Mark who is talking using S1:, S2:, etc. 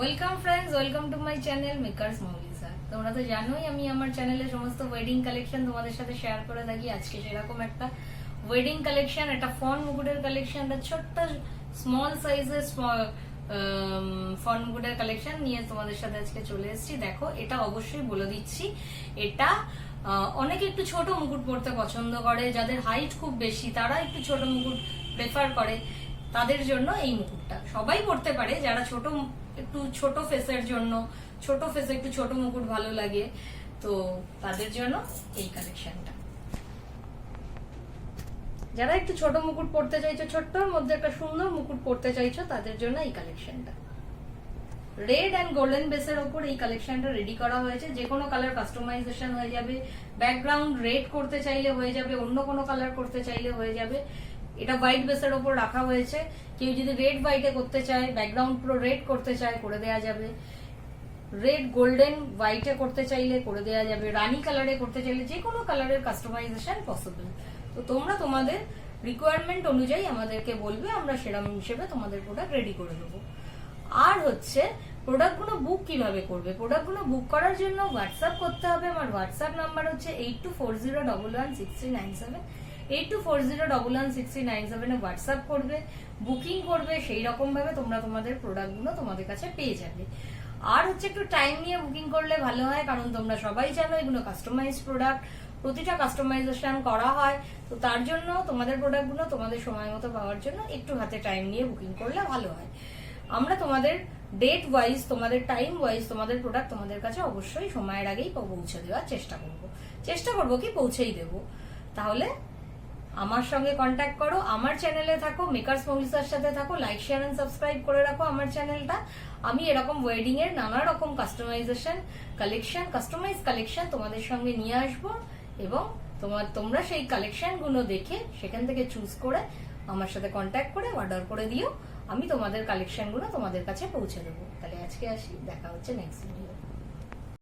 S1: Welcome friends welcome to my channel makers Moulisa তোমরা তো জানোই আমি আমার চ্যানেলে সমস্ত ওয়েডিং কালেকশন তোমাদের সাথে শেয়ার করে থাকি। আজকে সেরকম একটা ওয়েডিং কালেকশন একটা ফন মুকুটের কালেকশন একটা ছোট্ট স্মল সাইজের ফন মুকুটের কালেকশন নিয়ে তোমাদের সাথে আজকে চলে এসেছি। দেখো, এটা অবশ্যই বলে দিচ্ছি। এটা অনেকে একটু ছোট মুকুট পরতে পছন্দ করে, যাদের হাইট খুব বেশি, তারা একটু ছোট মুকুট প্রেফার করে তাদের জন্য এই মুকুটটা। সবাই পড়তে পারে, যারা ছোট একটু ছোট ফেসের জন্য, ছোট ফেসে একটু ছোট মুকুট ভালো লাগে। তো তাদের জন্য এই কালেকশনটা যারা একটু ছোট মুকুট পড়তে চাইছো, ছোট্টর মধ্যে একটা সুন্দর মুকুট পড়তে চাইছো, তাদের জন্য এই কালেকশনটা রেড অ্যান্ড গোল্ডেন বেসের ওপর এই কালেকশনটা রেডি করা হয়েছে। যে কোনো কালার কাস্টমাইজেশন হয়ে যাবে। ব্যাকগ্রাউন্ড রেড করতে চাইলে হয়ে যাবে, অন্য কোনো কালার করতে চাইলে হয়ে যাবে। এটা হোয়াইট বেসের ওপর রাখা হয়েছে। কেউ যদি রেড হোয়াইটে করতে চায় ব্যাকগ্রাউন্ড পুরো রেড করতে চায়, করে দেওয়া যাবে। রেড গোল্ডেন হোয়াইটে করতে চাইলে করে দেওয়া যাবে। রানি কালারে করতে চাইলে যে কোনো কালারের কাস্টমাইজেশন পসিবল তো তোমরা তোমাদের রিকোয়ারমেন্ট অনুযায়ী আমাদেরকে বলবে, আমরা সেরকম হিসেবে তোমাদের প্রোডাক্ট রেডি করে দেবো। আর হচ্ছে প্রোডাক্টগুলো বুক কীভাবে করবে? প্রোডাক্টগুলো বুক করার জন্য হোয়াটসঅ্যাপ করতে হবে। আমার হোয়াটসঅ্যাপ নাম্বার হচ্ছে eight two four zero double one six three nine seven eight two four zero double one six nine সেভেনে হোয়াটসঅ্যাপ করবে বুকিং করবে, সেই রকম ভাবে তোমরা তোমাদের প্রোডাক্টগুলো তোমাদের কাছে পেয়ে যাবে। আর হচ্ছে একটু টাইম নিয়ে বুকিং করলে ভালো হয়, কারণ তোমরা সবাই জানো এগুলো কাস্টমাইজ প্রোডাক্ট প্রতিটা কাস্টমাইজেশন করা হয়, তো তার জন্য তোমাদের প্রোডাক্টগুলো তোমাদের সময় মতো পাওয়ার জন্য একটু হাতে টাইম নিয়ে বুকিং করলে ভালো হয়। আমরা তোমাদের ডেট ওয়াইজ তোমাদের টাইম ওয়াইজ তোমাদের প্রোডাক্ট তোমাদের কাছে অবশ্যই সময়ের আগেই পৌঁছে দেওয়ার চেষ্টা করব। চেষ্টা করব কি পৌঁছেই দেব। তাহলে আমার সঙ্গে কন্ট্যাক্ট করো, আমার চ্যানেলে থাকো মেকার্স মৌলিসার সাথে থাকো লাইক শেয়ার এন্ড সাবস্ক্রাইব করে রাখো আমার চ্যানেলটা আমি এরকম ওয়েডিং এর নানা রকম কাস্টমাইজেশন কালেকশন কাস্টমাইজ কালেকশন তোমাদের সঙ্গে নিয়ে আসব এবং তোমার, তোমরা সেই কালেকশনগুলো দেখে সেখান থেকে চুজ করে আমার সাথে কন্ট্যাক্ট করে অর্ডার করে দিও। আমি তোমাদের কালেকশনগুলো তোমাদের কাছে পৌঁছে দেবো। তাহলে আজকে আসি, দেখা হচ্ছে নেক্সট ভিডিও